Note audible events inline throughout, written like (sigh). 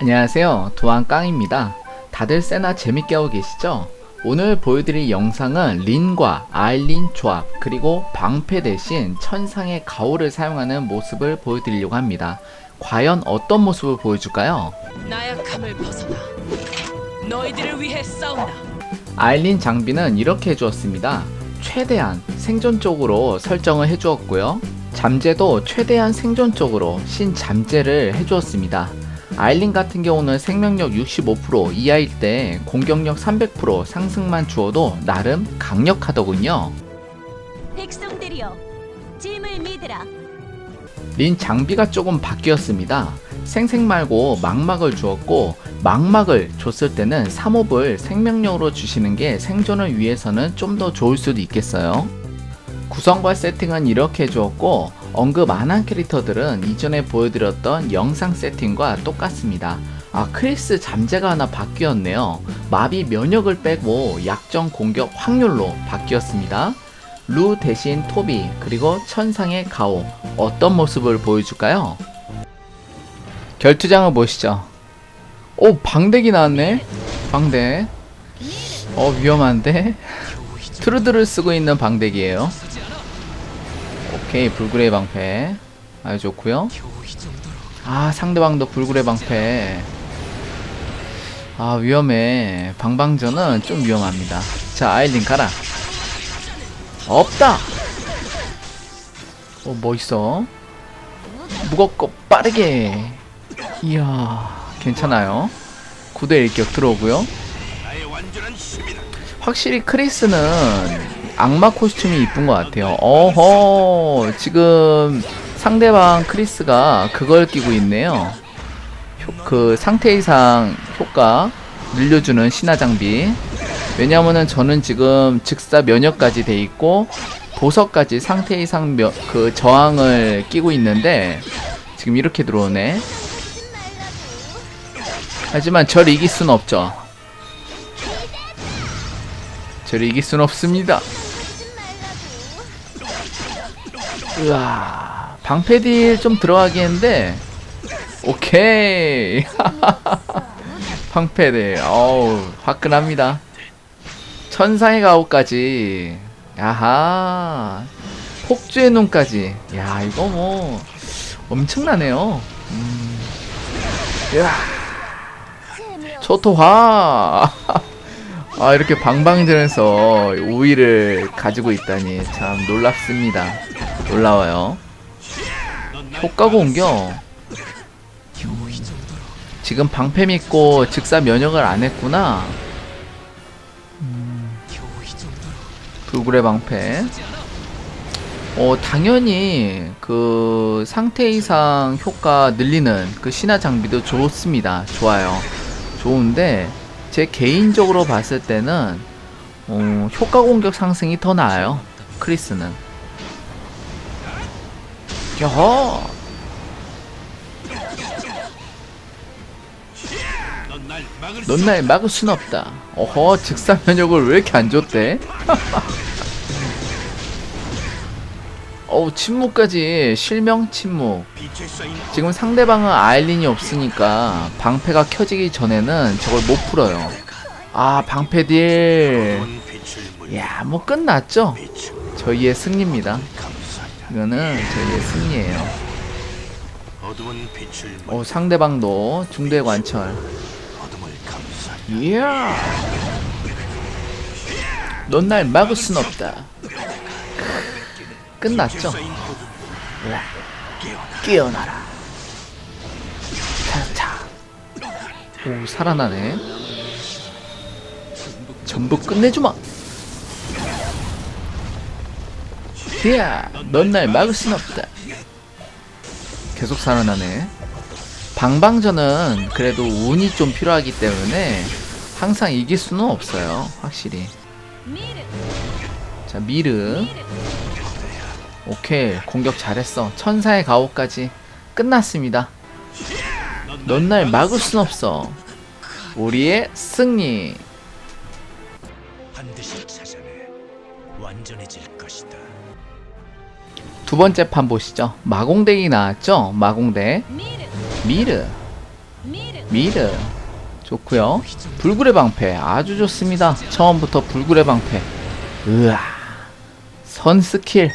안녕하세요. 도안깡입니다. 다들 세나 재밌게 하고 계시죠? 오늘 보여드릴 영상은 린과 아일린 조합 그리고 방패 대신 천상의 가오를 사용하는 모습을 보여드리려고 합니다. 과연 어떤 모습을 보여줄까요? 나약함을 벗어나 너희들을 위해 싸운다. 아일린 장비는 이렇게 해주었습니다. 최대한 생존 쪽으로 설정을 해주었고요. 잠재도 최대한 생존 쪽으로 신 잠재를 해주었습니다. 아일린 같은 경우는 생명력 65% 이하일 때 공격력 300% 상승만 주어도 나름 강력하더군요. 백성들이여 짐을 믿으라 린 장비가 조금 바뀌었습니다. 생생 말고 망막을 주었고 망막을 줬을 때는 3홉을 생명력으로 주시는 게 생존을 위해서는 좀 더 좋을 수도 있겠어요. 구성과 세팅은 이렇게 해주었고 언급 안 한 캐릭터들은 이전에 보여드렸던 영상 세팅과 똑같습니다. 아 크리스 잠재가 하나 바뀌었네요. 마비 면역을 빼고 약정 공격 확률로 바뀌었습니다. 루 대신 토비 그리고 천상의 가오 어떤 모습을 보여줄까요? 결투장을 보시죠. 오 방대기 나왔네. 방대. 어 위험한데. (laughs) 트루드를 쓰고 있는 방대기예요. 오케이 불굴의 방패 아주 좋고요. 아 상대방도 불굴의 방패. 아 위험해. 방방전은 좀 위험합니다. 자 아일린 가라. 없다. 어 멋있어. 무겁고 빠르게. 이야 괜찮아요. 9대 1격 들어오고요. 확실히 크리스는 악마 코스튬이 이쁜 것 같아요. 어허 지금 상대방 크리스가 그걸 끼고 있네요. 효- 그 상태 이상 효과 늘려주는 신화 장비. 왜냐면은 저는 지금 즉사 면역까지 돼 있고 보석까지 상태 이상 며, 그 저항을 끼고 있는데 지금 이렇게 들어오네. 하지만 저를 이길 순 없죠. 저를 이길 순 없습니다. 으아, 방패딜 좀 들어가긴 했는데, 오케이. (laughs) 방패딜, 어우, 화끈합니다. 천상의 가오까지, 야하. 폭주의 눈까지, 야, 이거 뭐, 엄청나네요. 음. 야 초토화. (laughs) 아 이렇게 방방전에서 우위를 가지고 있다니 참 놀랍습니다. 놀라워요. 효과 공격. 지금 방패 믿고 즉사 면역을 안 했구나. 음, 불굴의 방패. 어 당연히 그 상태 이상 효과 늘리는 그 신화 장비도 좋습니다. 좋아요. 좋은데 제 개인적으로 봤을 때는 어, 효과 공격 상승이 더 나아요. 크리스는. 여허. 넌날 막을 순 없다. 어허, 즉사 면역을 왜 이렇게 안 줬대? (laughs) 어우, 침묵까지 실명 침묵. 지금 상대방은 아일린이 없으니까 방패가 켜지기 전에는 저걸 못 풀어요. 아, 방패 딜. 야, 뭐 끝났죠? 저희의 승리입니다. 이거는 저희의 승리예요. 어, 상대방도 중대 관철. 이야. 넌 날 막을 순 없다. 끝났죠? 으악. 깨어나라. 자, 자. 오, 살아나네. 전부 끝내주마. 이야, 넌 날 막을 순 없다. 계속 살아나네. 방방전은 그래도 운이 좀 필요하기 때문에 항상 이길 수는 없어요. 확실히. 자, 미르. 오케이. 공격 잘했어. 천사의 가오까지 끝났습니다. 넌 날 막을 순 없어. 우리의 승리. 반드시 찾아내 완전해질 것이다. 두 번째 판 보시죠. 마공덱이 나왔죠? 미르. 미르 미르 좋고요 불굴의 방패 아주 좋습니다 처음부터 불굴의 방패 으아 선 스킬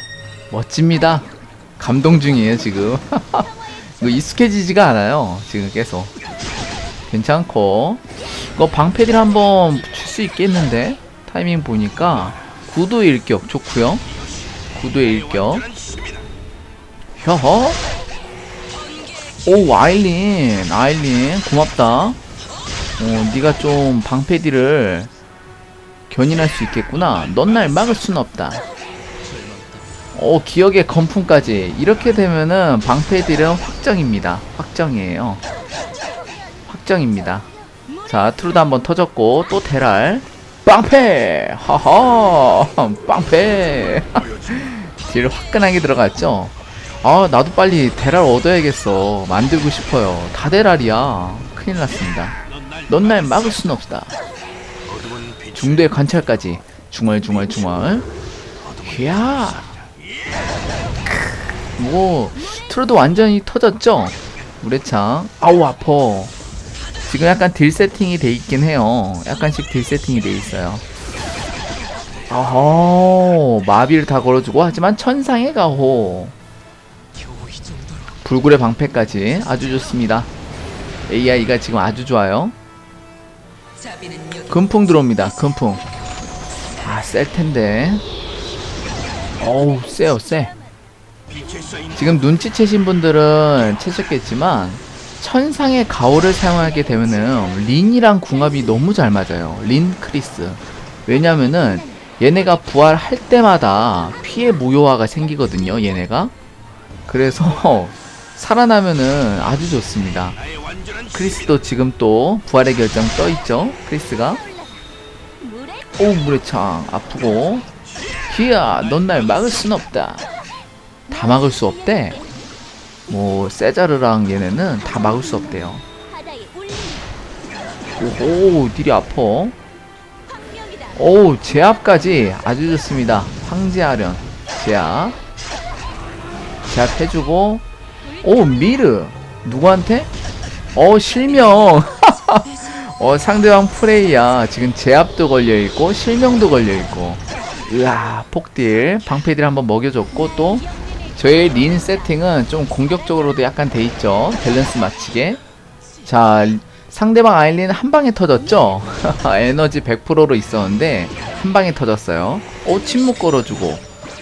멋집니다. 감동 중이에요 지금. (laughs) 이거 익숙해지지가 않아요 지금 계속. 괜찮고. 이거 방패딜 한번 붙일 수 있겠는데? 타이밍 보니까. 구도 일격 좋고요. 구도의 일격. 허허. 오 아일린 아일린. 고맙다. 어 네가 좀 방패딜을 견인할 수 있겠구나. 넌 날 막을 순 없다 오 기억의 건품까지. 이렇게 되면은 방패딜은 확정입니다. 확정이에요. 확정입니다. 자 트루드 한번 터졌고 또 테랄. 빵패! 하하! (laughs) 빵패! (laughs) 딜 화끈하게 들어갔죠? 아 나도 빨리 대랄 얻어야겠어. 만들고 싶어요. 다 대랄이야. 큰일 났습니다. 넌 날 막을 순 없다. 중도의 관찰까지. 중얼중얼중얼. 이야 크, 뭐 트루드 완전히 터졌죠 우레창 아우 아퍼 지금 약간 딜 세팅이 돼 있긴 해요 약간씩 딜 세팅이 돼 있어요 어허 마비를 다 걸어주고 하지만 천상의 가호 불굴의 방패까지 아주 좋습니다 AI가 지금 아주 좋아요 금풍 들어옵니다. 금풍. 아, 셀 텐데. 어우, 세요, 세. 지금 눈치채신 분들은 채셨겠지만 천상의 가오를 사용하게 되면은 린이랑 궁합이 너무 잘 맞아요. 린 크리스. 왜냐면은 얘네가 부활할 때마다 피해 무효화가 생기거든요. 얘네가. 그래서 (laughs) 살아나면은 아주 좋습니다. 크리스도 지금 또 부활의 결정 떠 있죠. 크리스가. 물에 오 물의 창 아프고 히야 넌 날 막을 순 없다 다 막을 수 없대. 뭐 세자르랑 얘네는 다 막을 수 없대요. 오호 딜이 황명이다. 오 제압까지 아주 좋습니다. 황제아련. 제압. 제압 해주고. 오 미르. 누구한테? 어 실명. (laughs) 어 상대방 프레이야. 지금 제압도 걸려있고 실명도 걸려있고. 으아 폭딜. 방패딜 한번 먹여줬고 또 저의 린 세팅은 좀 공격적으로도 약간 돼 있죠. 밸런스 맞추게. 자 상대방 아일린 한 방에 터졌죠? (laughs) 에너지 100%로 있었는데 한 방에 터졌어요. 오 침묵 걸어주고.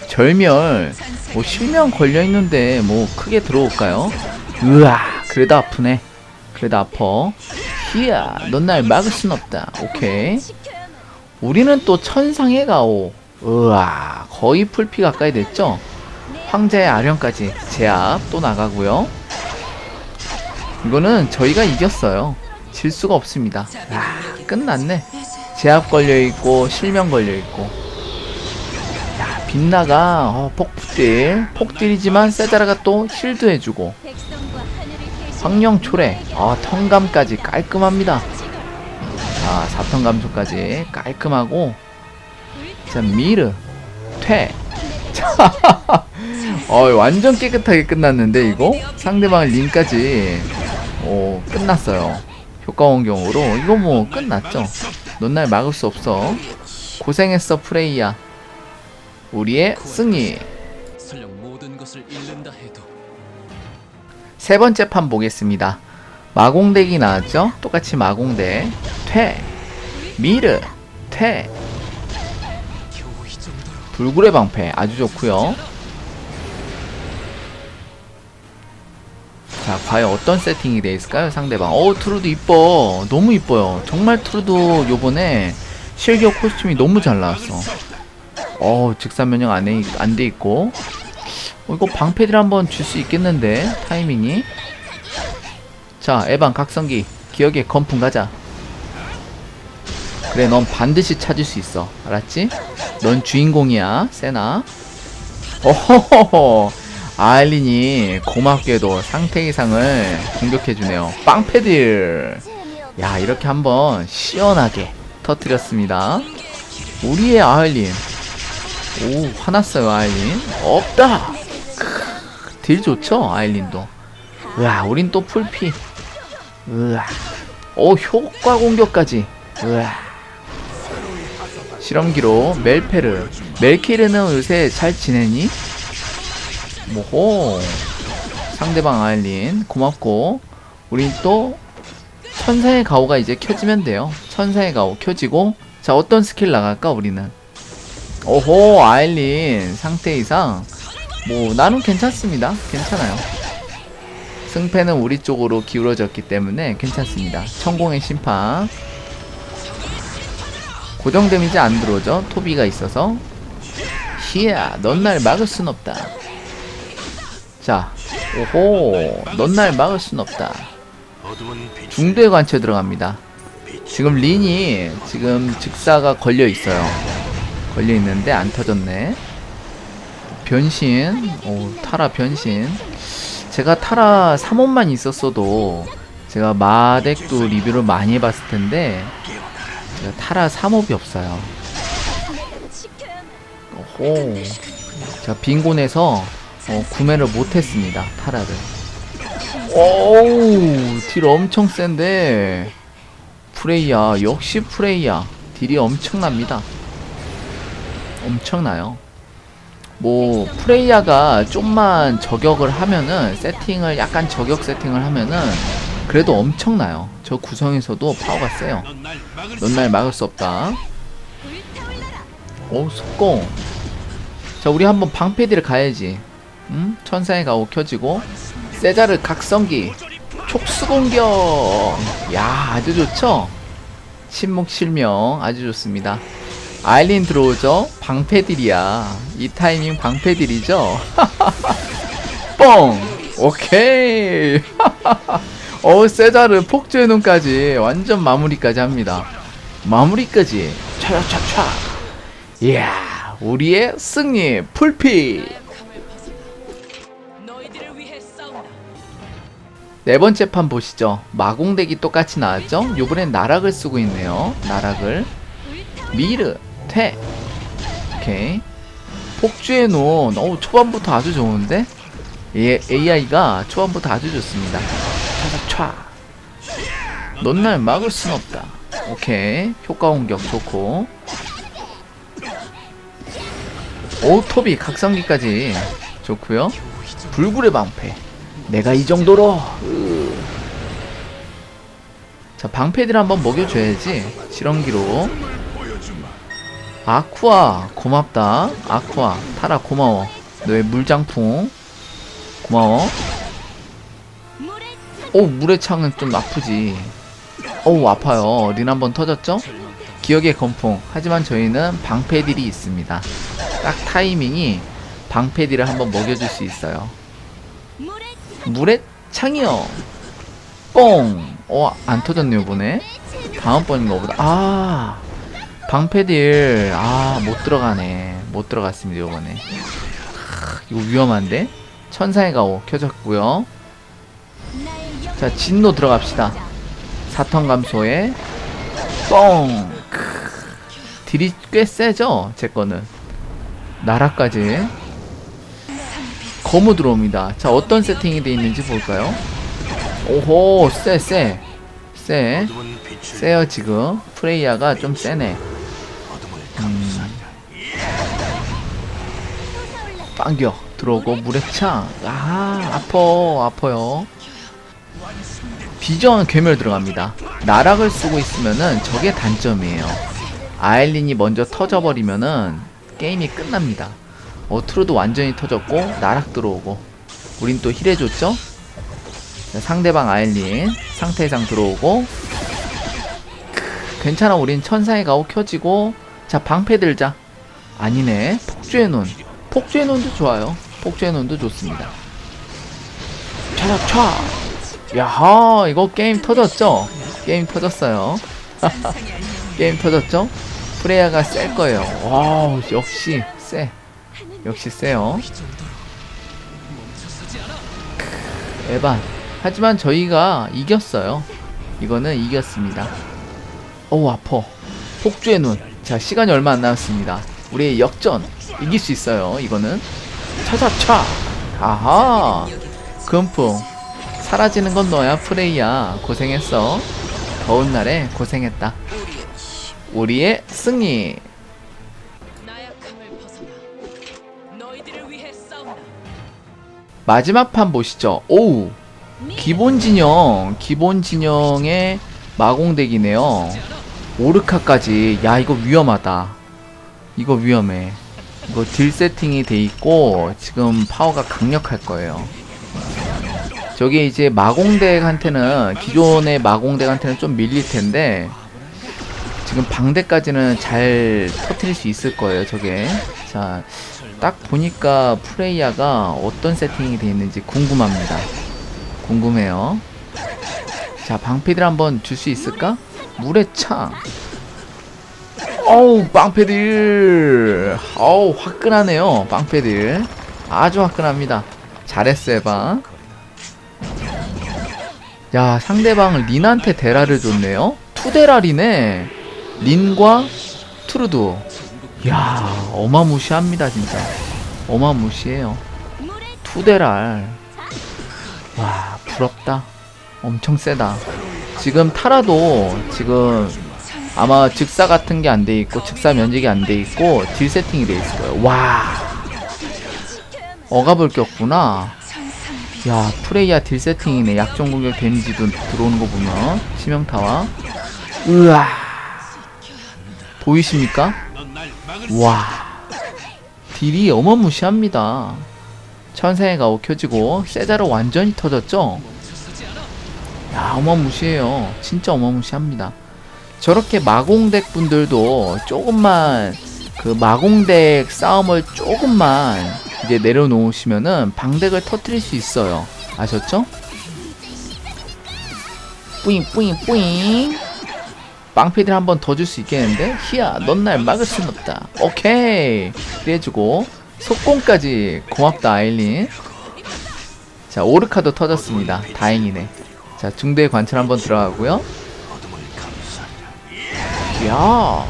절멸. 뭐 실명 걸려 있는데 뭐 크게 들어올까요? 으아 그래도 아프네. 그래도 아파 히야 넌 날 막을 순 없다. 오케이. 우리는 또 천상의 가오. 으아 거의 풀피 가까이 됐죠 황제의 아련까지 제압 또 나가고요. 이거는 저희가 이겼어요. 질 수가 없습니다. 아 끝났네. 제압 걸려있고 실명 걸려있고. 야 빛나가 어, 폭딜 폭딜이지만 세자라가 또 힐도 해주고. 황령 초래. 아 턴감까지 깔끔합니다. 자 사턴 감소까지 깔끔하고. 자 미르. 퇴 (laughs) 어, 완전 깨끗하게 끝났는데 이거 상대방 링까지 오 끝났어요 효과 원경으로 이거 뭐 끝났죠 넌날 막을 수 없어 고생했어 프레이야 우리의 승리 세 번째 판 보겠습니다. 마공덱이 나왔죠? 똑같이 마공덱. 퇴. 미르. 퇴. 불굴의 방패. 아주 좋고요 자, 과연 어떤 세팅이 돼 있을까요? 상대방. 어, 트루드 이뻐. 너무 이뻐요. 정말 트루드 요번에 실격 코스튬이 너무 잘 나왔어. 어, 직사 면역 안에 안 돼 있고. 어, 이거 방패들 한번 줄 수 있겠는데 타이밍이. 자, 에반 각성기 기억에 건풍 가자. 그래, 넌 반드시 찾을 수 있어. 알았지? 넌 주인공이야, 세나. 어허허허. 아일린이 고맙게도 상태 이상을 공격해주네요. 빵패들. 야, 이렇게 한번 시원하게 터뜨렸습니다. 우리의 아일린. 오, 화났어요, 아일린. 없다! 크, 딜 좋죠, 아일린도. 으아, 우린 또 풀피. 으아. 오 효과 공격까지 으아 실험기로 멜페르 멜키르는 요새 잘 지내니? 뭐호 상대방 아일린 고맙고. 우린 또 천사의 가오가 이제 켜지면 돼요. 천사의 가오 켜지고. 자 어떤 스킬 나갈까 우리는? 오호 아일린. 상태 이상. 뭐 나는 괜찮습니다. 괜찮아요. 승패는 우리 쪽으로 기울어졌기 때문에 괜찮습니다. 천공의 심판. 고정 데미지 안 들어오죠? 토비가 있어서. 히야 넌 날 막을 순 없다 자 오호 넌 날 막을 순 없다. 중대 관체 들어갑니다. 지금 린이 지금 즉사가 걸려 있어요. 걸려 있는데 안 터졌네. 변신 오 타라 변신. 제가 타라 3원만 있었어도 제가 마덱도 리뷰를 많이 해봤을 텐데 제가 타라 3업이 없어요. 오호. 제가 빈곤해서 어, 구매를 못했습니다 타라를. 오우 딜 엄청 센데. 프레이야 역시 프레이야. 딜이 엄청납니다. 엄청나요. 뭐 프레이야가 좀만 저격을 하면은 세팅을 약간 저격 세팅을 하면은 그래도 엄청나요. 저 구성에서도 파워가 세요. 넌 날 막을 수 없다. 오 속공. 자 우리 한번 방패디를 가야지 응? 천사의 가오 켜지고 세자르 각성기 촉수 공격. 야 아주 좋죠? 침묵 실명 아주 좋습니다. 아일린 들어오죠? 방패딜이야. 이 타이밍 방패딜이죠? (laughs) 뻥! 오케이! (laughs) 어 세자르 폭주의 눈까지 완전 마무리까지 합니다. 마무리까지. 차차차. 이야 우리의 승리 풀피 네 번째 판 보시죠. 마공덱이 똑같이 나왔죠? 요번엔 나락을 쓰고 있네요. 나락을. 미르 퇴. 오케이. 폭주의 눈 어우 초반부터 아주 좋은데? 예, AI가 초반부터 아주 좋습니다. 차차차. 넌날 막을 순 없다. 오케이. 효과 공격 좋고. 오 토비 각성기까지 좋고요. 불굴의 방패 내가 이 정도로. 으. 자 방패들 한번 먹여줘야지. 실험기로. 아쿠아 고맙다. 아쿠아 타라 고마워. 너의 물장풍. 고마워. 오 물의 창은 좀 아프지. 어우 아파요. 린 한번 터졌죠? 기억의 건풍. 하지만 저희는 방패딜이 있습니다. 딱 타이밍이 방패딜을 한번 먹여줄 수 있어요 물에 창이요 뽕! 어, 안 터졌네요, 이번에. 다음번인가 보다. 아, 방패딜. 아, 못 들어가네. 못 들어갔습니다, 이번에. 크, 이거 위험한데? 천사의 가오 켜졌고요. 자, 진노 들어갑시다. 사턴 감소에 뻥! 크, 딜이 꽤 세죠? 제 거는. 나라까지. 거무 들어옵니다. 자, 어떤 세팅이 되어 있는지 볼까요? 오호. 세. 어둠은 빛을 세요, 지금. 프레이야가 좀. 어둠을 음, 빵겨. 들어오고, 물의 창. 아, 아퍼, 아퍼요. 비전 괴멸 들어갑니다. 나락을 쓰고 있으면은 저게 단점이에요. 아일린이 먼저 터져버리면은 게임이 끝납니다. 어트로도 완전히 터졌고 나락 들어오고. 우린 또 힐해줬죠? 자, 상대방 아일린 상태 이상 들어오고. 크, 괜찮아 우린 천사의 가오 켜지고. 자 방패 들자. 아니네. 폭주의 눈. 폭주의 눈도 좋아요. 폭주의 눈도 좋습니다. 차차차. 야하 이거 게임 터졌죠? 게임 터졌어요. (laughs) 게임 터졌죠? 프레야가 셀 거예요. 와우 역시 세 역시 세요. 에반 하지만 저희가 이겼어요. 이거는 이겼습니다. 어우 아퍼. 폭주의 눈 자 시간이 얼마 안 남았습니다. 우리의 역전. 이길 수 있어요 이거는. 차차차. 아하. 금풍. 사라지는 건 너야 프레이야. 고생했어. 더운 날에 고생했다. 우리의 승리. 마지막 판 보시죠. 오우. 기본 진영, 기본 진영의 마공덱이네요. 오르카까지. 야, 이거 위험하다. 이거 위험해. 이거 딜 세팅이 돼 있고, 지금 파워가 강력할 거예요. 저게 이제 마공덱한테는, 기존의 마공덱한테는 좀 밀릴 텐데, 지금 방대까지는 잘 터트릴 수 있을 거예요, 저게. 자, 딱 보니까 프레이야가 어떤 세팅이 돼 있는지 궁금합니다. 궁금해요. 자, 방패들 한번 줄 수 있을까? 물의 창. 어우, 빵패들. 어우, 화끈하네요. 빵패들. 아주 화끈합니다. 잘했어, 에바. 야, 상대방은 린한테 데라를 줬네요. 투데라리네. 린과 투르두. 야, 어마무시합니다, 진짜. 어마무시해요. 투데랄. 와, 부럽다. 엄청 세다. 지금 타라도 지금 아마 즉사 같은 게 안 돼 있고 즉사 면적이 안 돼 있고 딜 세팅이 돼 있을 거예요. 와, 억압을 꼈구나. 야, 프레이야 딜 세팅이네. 약정 공격 데미지도 들어오는 거 보면 치명타와. 으아. 보이십니까? 와 딜이 어마무시합니다. 천상의 가오 켜지고 세자로 완전히 터졌죠? 야 어마무시해요. 진짜 어마무시합니다. 저렇게 마공덱 분들도 조금만 그 마공덱 싸움을 조금만 이제 내려놓으시면은 방덱을 터트릴 수 있어요. 아셨죠? 뿌잉 뿌잉 뿌잉 빵피들 한 번 더 줄 수 있겠는데? 희야, 넌 날 막을 순 없다. 오케이. 그래주고 속공까지 고맙다 아일린. 자 오르카도 터졌습니다. 다행이네. 자 중대 관찰 한번 들어가고요. 야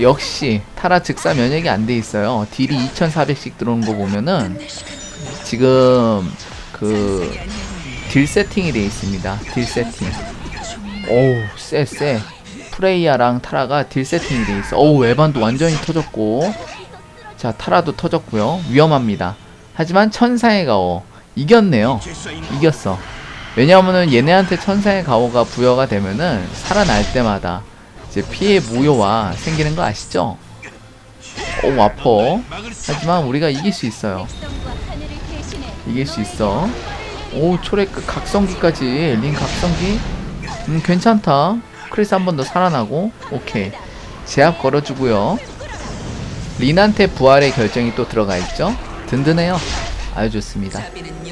역시 타라 즉사 면역이 안 돼 있어요. 딜이 2,400씩 들어오는 거 보면은 지금 그 딜 세팅이 돼 있습니다. 딜 세팅. 오우 쎄쎄 프레이야랑 타라가 딜 세팅이 돼 있어. 오우 에반도 완전히 터졌고. 자 타라도 터졌고요. 위험합니다. 하지만 천사의 가오. 이겼네요. 이겼어. 왜냐하면은 얘네한테 천사의 가오가 부여가 되면은 살아날 때마다 이제 피해 무효와 생기는 거 아시죠? 오우 아퍼. 하지만 우리가 이길 수 있어요. 이길 수 있어. 오 초래 그 각성기까지. 린 각성기. 음 괜찮다. 크리스 한 번 더 살아나고 오케이 제압 걸어주고요. 린한테 부활의 결정이 또 들어가 있죠. 든든해요. 아주 좋습니다.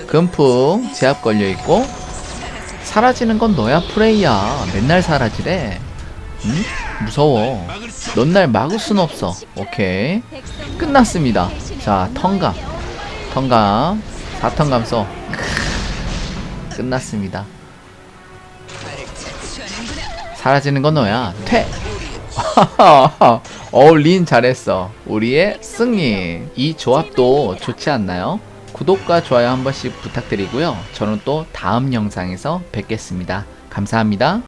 금풍 제압 걸려 있고 사라지는 건 너야 프레이야. 맨날 사라지래. 응? 무서워. 넌 날 막을 순 없어. 오케이. 끝났습니다. 자, 턴감. 턴감. 4턴감 써. (laughs) 끝났습니다. 사라지는 건 너야. 퇴! (laughs) 어우, 린 잘했어. 우리의 승리. 이 조합도 좋지 않나요? 구독과 좋아요 한 번씩 부탁드리고요. 저는 또 다음 영상에서 뵙겠습니다. 감사합니다.